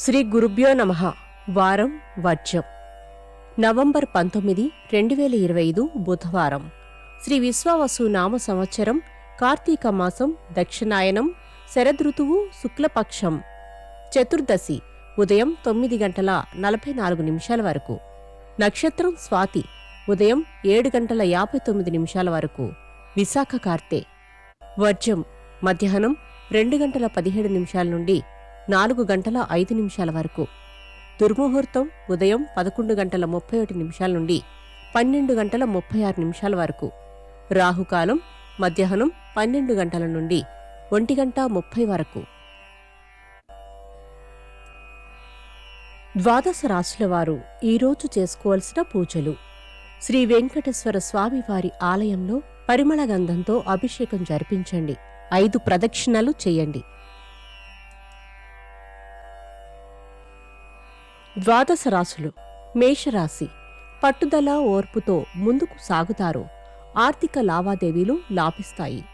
శ్రీ గురుభ్యో నమ. వారం వర్జం. నవంబర్ పంతొమ్మిది రెండు వేల ఇరవై ఐదు బుధవారం. శ్రీ విశ్వావసు నామ సంవత్సరం కార్తీక మాసం దక్షిణాయనం శరదృతువు శుక్లపక్షం. చతుర్దశి ఉదయం తొమ్మిది గంటల నలభై నాలుగు నిమిషాల వరకు. నక్షత్రం స్వాతి ఉదయం ఏడు గంటల యాభై తొమ్మిది నిమిషాల వరకు. విశాఖ కార్తె. వర్జం మధ్యాహ్నం రెండు గంటల పదిహేడు నిమిషాల నుండి నాలుగు గంటల ఐదు నిమిషాల వరకు. దుర్ముహూర్తం ఉదయం పదకొండు గంటల ముప్పై ఒకటి నిమిషాల నుండి పన్నెండు గంటల ముప్పై ఆరు నిమిషాల వరకు. రాహుకాలం మధ్యాహ్నం పన్నెండు గంటల నుండి ఒంటి గంట ముప్పై వరకు. ద్వాదశ రాశుల వారు ఈరోజు చేసుకోవలసిన పూజలు. శ్రీ వెంకటేశ్వర స్వామివారి ఆలయంలో పరిమళ గంధంతో అభిషేకం జరిపించండి. ఐదు ప్రదక్షిణలు చేయండి. ద్వాదశ రాశులు మేషరాశి పట్టుదల ఓర్పుతో ముందుకు సాగుతారు. ఆర్థిక లావాదేవీలు లాభిస్తాయి.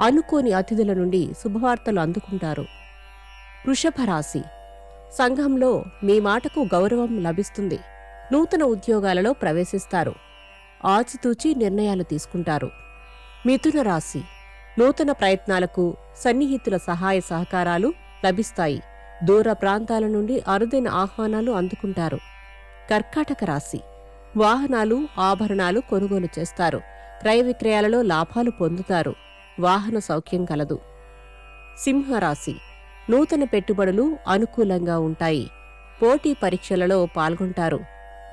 అనుకోని అతిథుల నుండి శుభవార్తలు అందుకుంటారు. వృషభ రాశి సంఘంలో మీ మాటకు గౌరవం లభిస్తుంది. నూతన ఉద్యోగాలలో ప్రవేశిస్తారు. ఆచితూచి నిర్ణయాలు తీసుకుంటారు. మిథున రాశి నూతన ప్రయత్నాలకు సన్నిహితుల సహాయ సహకారాలు లభిస్తాయి. దూర ప్రాంతాల నుండి అరుదైన ఆహ్వానాలు అందుకుంటారు. కర్కాటక రాశి. వాహనాలు ఆభరణాలు కొనుగోలు చేస్తారు. క్రయ విక్రయాలలో లాభాలు పొందుతారు. వాహన సౌఖ్యం కలదు. సింహరాశి. నూతన పెట్టుబడులు అనుకూలంగా ఉంటాయి. పోటీ పరీక్షలలో పాల్గొంటారు.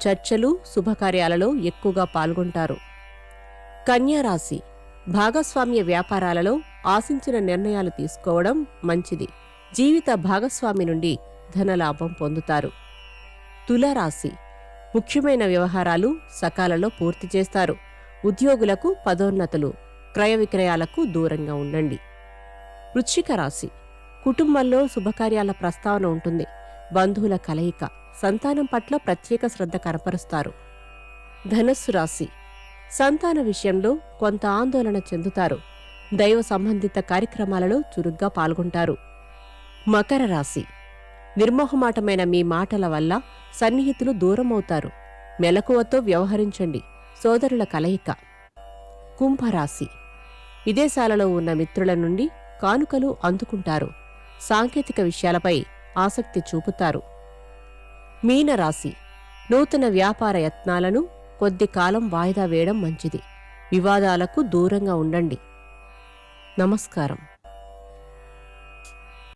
చర్చలు శుభకార్యాలలో ఎక్కువగా పాల్గొంటారు. కన్యారాశి భాగస్వామ్య వ్యాపారాలలో ఆశించిన నిర్ణయాలు తీసుకోవడం మంచిది. జీవిత భాగస్వామి నుండి ధనలాభం పొందుతారు. తులారాశి. ముఖ్యమైన వ్యవహారాలు సకాలలో పూర్తి చేస్తారు. ఉద్యోగులకు పదోన్నతులు క్రయ విక్రయాలకు దూరంగా ఉండండి. వృశ్చిక రాశి. కుటుంబంలో శుభకార్యాల ప్రస్తావన ఉంటుంది. బంధువుల కలయిక సంతానం పట్ల ప్రత్యేక శ్రద్ధ కనపరుస్తారు. ధనస్సు రాశి. సంతాన విషయంలో కొంత ఆందోళన చెందుతారు. దైవ సంబంధిత కార్యక్రమాలలో చురుగ్గా పాల్గొంటారు. మకర రాశి. నిర్మోహమాటమైన మీ మాటల వల్ల సన్నిహితులు దూరమవుతారు. మెలకువతో వ్యవహరించండి. సోదరుల కలయిక. కుంభరాశి. విదేశాలలో ఉన్న మిత్రుల నుండి కానుకలు అందుకుంటారు. సాంకేతిక విషయాలపై ఆసక్తి చూపుతారు. మీనరాశి. నూతన వ్యాపార యత్నాలను కొద్ది కాలం వాయిదా వేయడం మంచిది. వివాదాలకు దూరంగా ఉండండి. నమస్కారం.